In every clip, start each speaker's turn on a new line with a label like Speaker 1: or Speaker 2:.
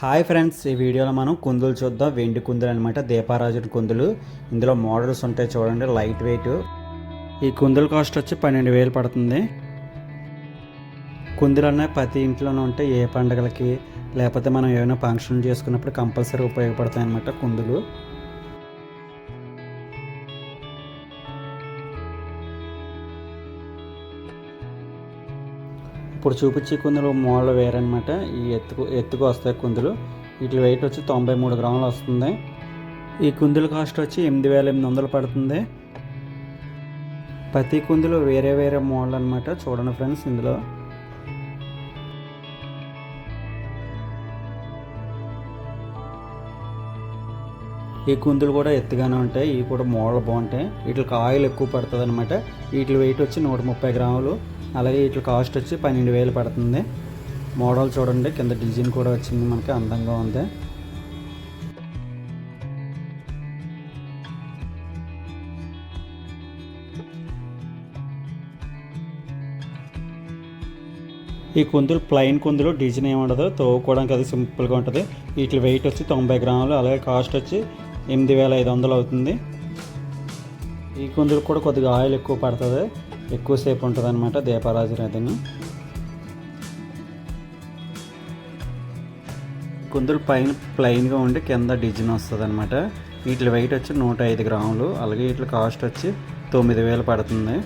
Speaker 1: Hi friends ఈ వీడియోలో మనం కుందులు చూద్దాం. వెండి కుందులు అనమాట దీపారాజుని కుందులు. ఇందులో మోడల్స్ ఉంటాయి చూడండి లైట్ వెయిట్. ఈ కుందుల కాస్ట్ వచ్చి పన్నెండు వేలు పడుతుంది. కుందులు అన్నవి ప్రతి ఇంట్లోనే ఉంటాయి ఏ పండగలకి లేకపోతే మనం ఏమైనా ఫంక్షన్ చేసుకున్నప్పుడు కంపల్సరీ ఉపయోగపడతాయి అన్నమాట కుందులు. ఇప్పుడు చూపించే కుందులు మోడల్ వేరనమాట ఈ ఎత్తుకు ఎత్తుకు వస్తాయి కుందులు. వీటి వెయిట్ వచ్చి తొంభై మూడు గ్రాములు వస్తుంది. ఈ కుందుల కాస్ట్ వచ్చి ఎనిమిది వేల ఎనిమిది వందలు పడుతుంది. ప్రతి కుందులు వేరే వేరే మోడల్ అనమాట చూడండి ఫ్రెండ్స్ ఇందులో. ఈ కుందులు కూడా ఎత్తుగానే ఉంటాయి. ఇవి కూడా మోడల్ బాగుంటాయి. వీటికి ఆయిల్ ఎక్కువ పడుతుంది అనమాట వీటి వెయిట్ వచ్చి నూట ముప్పై గ్రాములు. అలాగే వీటి కాస్ట్ వచ్చి పన్నెండు వేలు పడుతుంది. మోడల్ చూడండి కింద డిజైన్ కూడా వచ్చింది మనకి అందంగా ఉంది. ఈ కుందులు ప్లెయిన్ కుందులు డిజైన్ ఏమి ఉండదు తోవుకోవడానికి అది సింపుల్గా ఉంటుంది. వీటి వెయిట్ వచ్చి తొంభై గ్రాములు అలాగే కాస్ట్ వచ్చి ఎనిమిది వేల ఐదు వందలు అవుతుంది. ఈ కుందులు కూడా కొద్దిగా ఆయిల్ ఎక్కువ పడుతుంది. ఎక్కువసేపు ఉంటుంది అనమాట దీపారాజు అదిని కుందులు పైన ప్లెయిన్గా ఉండి కింద డిజైన్ వస్తుంది అనమాట వీటి వెయిట్ వచ్చి నూట ఐదు గ్రాములు. అలాగే వీటి కాస్ట్ వచ్చి తొమ్మిది వేలు పడుతుంది.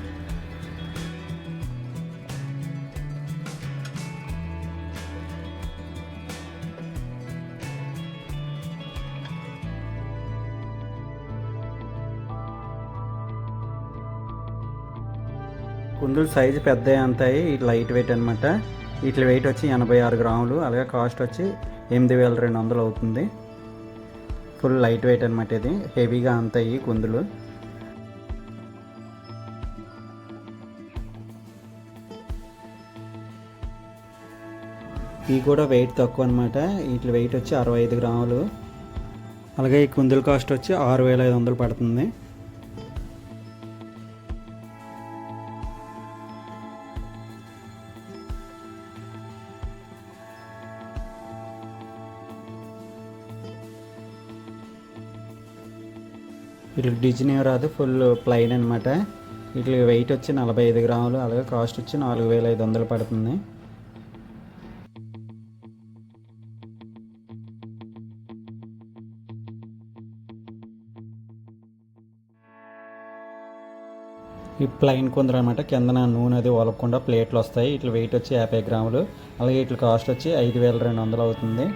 Speaker 1: కుందులు సైజు పెద్ద అంతాయి ఇటు లైట్ వెయిట్ అనమాట వీటి వెయిట్ వచ్చి ఎనభై ఆరు గ్రాములు అలాగే కాస్ట్ వచ్చి ఎనిమిది వేల రెండు వందలు అవుతుంది. ఫుల్ లైట్ వెయిట్ అనమాట ఇది హెవీగా అంతాయి కుందులు. ఇవి కూడా వెయిట్ తక్కువ అనమాట వీటి వెయిట్ వచ్చి అరవై ఐదు గ్రాములు. అలాగే ఈ కుందుల కాస్ట్ వచ్చి ఆరు వేల ఐదు వందలు పడుతుంది. వీటికి డిజైన్ ఏం రాదు ఫుల్ ప్లైన్ అనమాట వీటికి వెయిట్ వచ్చి నలభై ఐదు గ్రాములు అలాగే కాస్ట్ వచ్చి నాలుగు వేల ఐదు వందలు పడుతుంది. ఈ ప్లైన్ కొందరు అనమాట కిందన నూనె అది ఒలకుండా ప్లేట్లు వస్తాయి. ఇట్లా వెయిట్ వచ్చి యాభై గ్రాములు అలాగే ఇట్లా కాస్ట్ వచ్చి ఐదు వేల రెండు వందలు అవుతుంది.